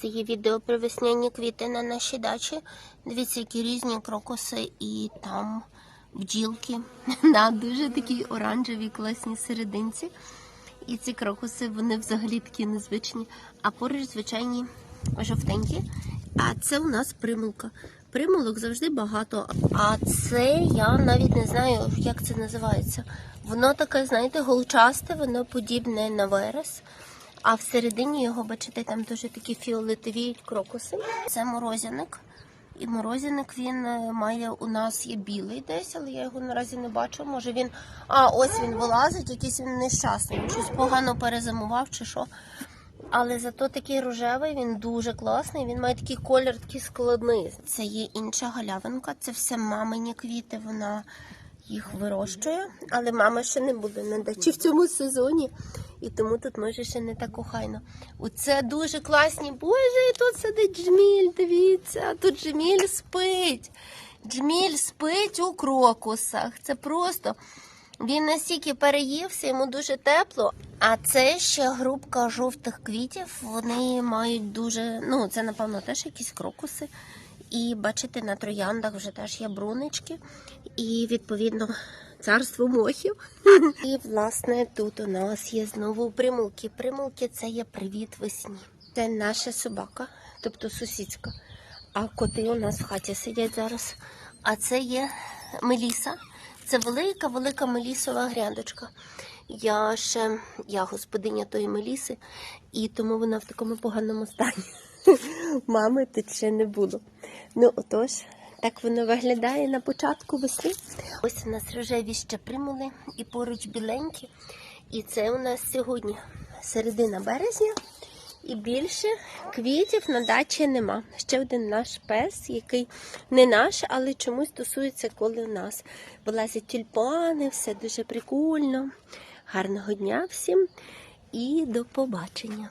Це є відео про весняні квіти на нашій дачі. Дивіться, які різні крокуси і там бджілки. На дуже такі оранжеві класні серединці. І ці крокуси вони взагалі такі незвичні. А поруч звичайні жовтенькі. А це у нас примулка. Примулок завжди багато. А це я навіть не знаю, як це називається. Воно таке, знаєте, голчасте, воно подібне на верес. А всередині його, бачите, там дуже такі фіолетові крокуси. Це морозяник. І морозяник він е, має у нас є білий десь, але я його наразі не бачу. Може він. А, ось він вилазить, якийсь він нещасний. Щось погано перезимував чи що. Але зато такий рожевий, він дуже класний. Він має такий колір, такий складний. Це є інша галявинка, це все мамині квіти. Вона їх вирощує, але мама ще не буде на дачі в цьому сезоні. І тому тут може ще не так охайно. Оце дуже класні. Боже, і тут сидить джміль, дивіться, тут джміль спить. Джміль спить у крокусах. Це просто. Він настільки переївся, йому дуже тепло. А це ще групка жовтих квітів. Вони мають дуже, ну це напевно теж якісь крокуси. І бачите, на трояндах вже теж є брунички, і відповідно царство мохів. І власне тут у нас є знову примулки. Примулки це є привіт весні. Це наша собака, тобто сусідська. А коти у нас в хаті сидять зараз. А це є Меліса. Це велика, велика мелісова грядочка. Я ще я господиня тої меліси, і тому вона в такому поганому стані. Мами тут ще не було. Ну отож, так воно виглядає на початку весни. Ось у нас рожеві ще примули і поруч біленькі. І це у нас сьогодні середина березня. І більше квітів на дачі нема. Ще один наш пес, який не наш, але чомусь тусується коли у нас. Вилазять тюльпани, все дуже прикольно. Гарного дня всім і до побачення.